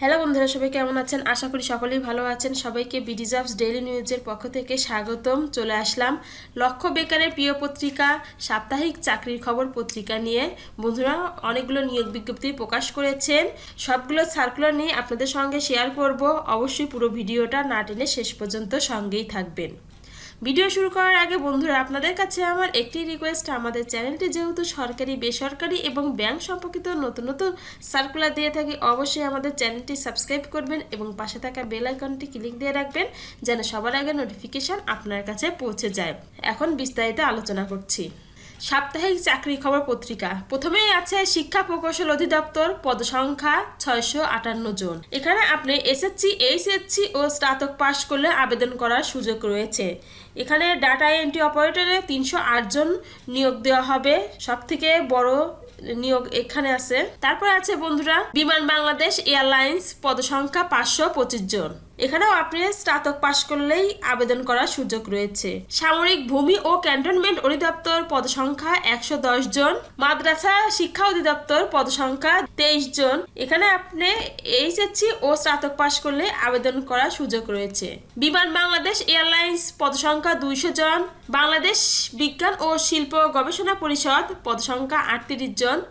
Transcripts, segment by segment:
Hello বন্ধুরা, সবাই কেমন আছেন? আশা করি সকলেই ভালো আছেন। সবাইকে বিডিজার্ভস ডেইলি নিউজের পক্ষ থেকে স্বাগতম। চলে আসলাম লক্ষ্য বেকারের প্রিয় পত্রিকা, সাপ্তাহিক চাকরির খবর পত্রিকা নিয়ে। বন্ধুরা, অনেকগুলো নিয়োগ বিজ্ঞপ্তি প্রকাশ করেছেন। সবগুলো সার্কুলার নিয়ে আপনাদের সঙ্গে শেয়ার করব। অবশ্যই পুরো ভিডিওটা না টেনে শেষ পর্যন্ত সঙ্গেই থাকবেন। ভিডিও শুরু করার আগে বন্ধুরা, আপনাদের কাছে আমার একটি রিকোয়েস্ট আমাদের চ্যানেলটি যেহেতু সরকারি, বেসরকারি এবং ব্যাংক সম্পর্কিত নতুন নতুন সার্কুলার দিয়ে থাকি, অবশ্যই আমাদের চ্যানেলটি সাবস্ক্রাইব করবেন এবং পাশে থাকা বেল আইকনটি ক্লিক দিয়ে রাখবেন, যেন সবার আগে নোটিফিকেশান আপনার কাছে পৌঁছে যায়। এখন বিস্তারিত আলোচনা করছি। সাপ্তাহিক চাকরি খবর পত্রিকা। প্রথমেই আছে শিক্ষা প্রকৌশল অধিদপ্তর, পদসংখ্যা ছয়শো আটান্ন জন। এখানে আপনি এসএসসি, এইচএসসি ও স্নাতক পাশ করলে আবেদন করার সুযোগ রয়েছে। এখানে ডাটা এন্ট্রি অপারেটরে তিনশো আট জন নিয়োগ দেওয়া হবে। সব থেকে বড় নিয়োগ এখানে আছে। তারপর আছে, বন্ধুরা, বিমান বাংলাদেশ এয়ারলাইন্স পদসংখ্যা পাঁচশো পঁচিশ জন। এখানেও আপনি স্নাতক পাশ করলেই আবেদন করার সুযোগ রয়েছে। সামরিক ভূমি ও ক্যান্টনমেন্ট অধিদপ্তর পদসংখ্যা একশো দশ জন। মাদ্রাসা শিক্ষা অধিদপ্তর পদসংখ্যা তেইশ জন। এখানে আপনি এইচএসসি ও স্নাতক পাশ করলে আবেদন করার সুযোগ রয়েছে। বিমান বাংলাদেশ এয়ারলাইন্স পদসংখ্যা দুইশো জন। বাংলাদেশ বিজ্ঞান ও শিল্প গবেষণা পরিষদ পদসংখ্যা আটত্রিশ জন। canción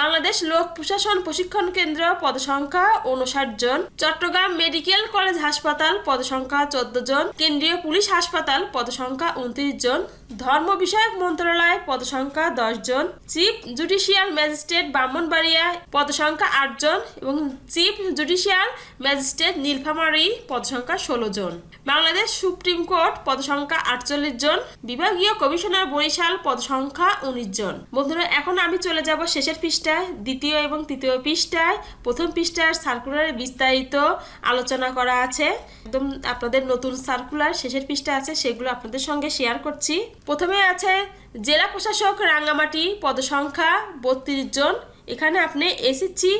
বাংলাদেশ লোক প্রশাসন প্রশিক্ষণ কেন্দ্র পদসংখ্যা উনষাট জন, চট্টগ্রাম মেডিকেল কলেজ হাসপাতাল পদসংখ্যা চোদ্দ জন, কেন্দ্রীয় পুলিশ হাসপাতাল পদসংখ্যা উনত্রিশ জন, ধর্ম বিষয়ক মন্ত্রণালয় পদসংখ্যা দশ জন, চিফ জুডিশিয়াল ম্যাজিস্ট্রেট ব্রাহ্মণবাড়িয়া পদসংখ্যা আট জন এবং চিফ জুডিশিয়াল ম্যাজিস্ট্রেট নীলফামারী পদসংখ্যা ষোলো জন। বাংলাদেশ সুপ্রিম কোর্ট পদসংখ্যা আটচল্লিশ জন, বিভাগীয় কমিশনার বরিশাল পদসংখ্যা উনিশ জন। বন্ধুরা, এখন আমি চলে যাব শেষের পৃষ্ঠায়, দ্বিতীয় এবং তৃতীয় পৃষ্ঠায়, প্রথম পৃষ্ঠার সার্কুলারে বিস্তারিত আলোচনা করা আছে। একদম আপনাদের নতুন সার্কুলার শেষের পৃষ্ঠা আছে, সেগুলো আপনাদের সঙ্গে শেয়ার করছি। প্রথমে আছে জেলা প্রশাসক রাঙ্গামাটি, পদসংখ্যা বত্রিশ জন। এখানে আপনি এসএসসি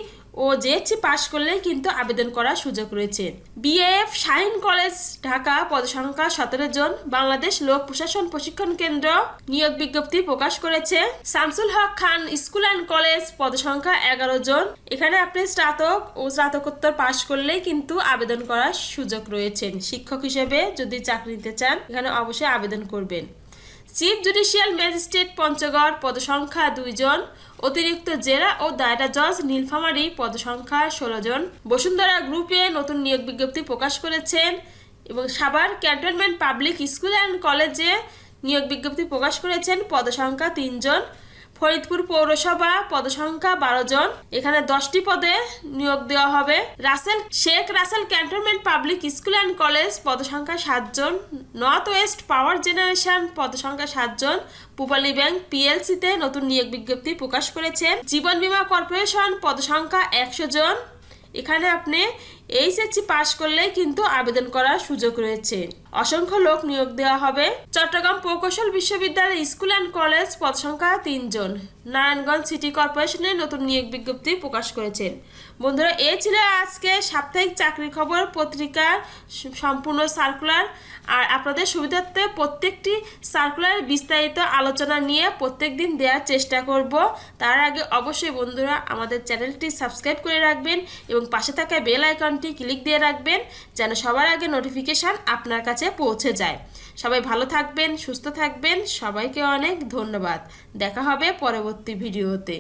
ও জেএসসি পাশ করলেই কিন্তু আবেদন করার সুযোগ রয়েছে। বিএএফ শাহিন কলেজ, ঢাকা, পদসংখ্যা সতেরো জন, বাংলাদেশ লোক প্রশাসন প্রশিক্ষণ কেন্দ্র নিয়োগ বিজ্ঞপ্তি প্রকাশ করেছে। Shamsul Haque Khan school and college, পদসংখ্যা এগারো জন। এখানে আপনি স্নাতক ও স্নাতকোত্তর পাশ করলেই কিন্তু আবেদন করার সুযোগ রয়েছে। শিক্ষক হিসেবে যদি চাকরি নিতে চান, এখানে অবশ্যই আবেদন করবেন। চিফ জুডিশিয়াল ম্যাজিস্ট্রেট পঞ্চগড় পদসংখ্যা দুইজন। অতিরিক্ত জেলা ও দায়রা জজ নীলফামারী পদসংখ্যা ষোলো জন বসুন্ধরা গ্রুপে নতুন নিয়োগ বিজ্ঞপ্তি প্রকাশ করেছেন এবং Savar cantonment public school and কলেজে নিয়োগ বিজ্ঞপ্তি প্রকাশ করেছেন পদসংখ্যা তিনজন। ফরিদপুর পৌরসভা পদসংখ্যা বারো জন। এখানে দশটি পদে নিয়োগ দেওয়া হবে। Russel, Sheikh Russel cantonment public school and college পদসংখ্যা সাতজন নর্থ ওয়েস্ট পাওয়ার জেনারেশন পদসংখ্যা সাতজন পূবালী ব্যাংক পিএলসিতে নতুন নিয়োগ বিজ্ঞপ্তি প্রকাশ করেছে। জীবন বীমা কর্পোরেশন পদসংখ্যা একশো জন। এখানে আপনি এইচএসসি পাশ করলেই কিন্তু আবেদন করার সুযোগ রয়েছে। অসংখ্য লোক নিয়োগ দেওয়া হবে। চট্টগ্রাম প্রকৌশল বিশ্ববিদ্যালয় স্কুল অ্যান্ড কলেজ পদ সংখ্যা তিনজন। নারায়ণগঞ্জ সিটি কর্পোরেশনে নতুন নিয়োগ বিজ্ঞপ্তি প্রকাশ করেছেন বন্ধুরা, এ ছিল আজকে সাপ্তাহিক চাকরি খবর, পত্রিকা সম্পূর্ণ সার্কুলার। আর আপনাদের সুবিধার্থে প্রত্যেকটি সার্কুলার বিস্তারিত আলোচনা নিয়ে প্রত্যেক দিন দেওয়ার চেষ্টা করব। তার আগে অবশ্যই বন্ধুরা, আমাদের চ্যানেলটি সাবস্ক্রাইব করে রাখবেন এবং পাশে থাকা বেল আইকনটি ক্লিক দিয়ে রাখবেন যেন সবার আগে নোটিফিকেশান আপনার কাছে পৌঁছে যায়। সবাই ভালো থাকবেন, সুস্থ থাকবেন। সবাইকে অনেক ধন্যবাদ। দেখা হবে পরবর্তী ভিডিওতে।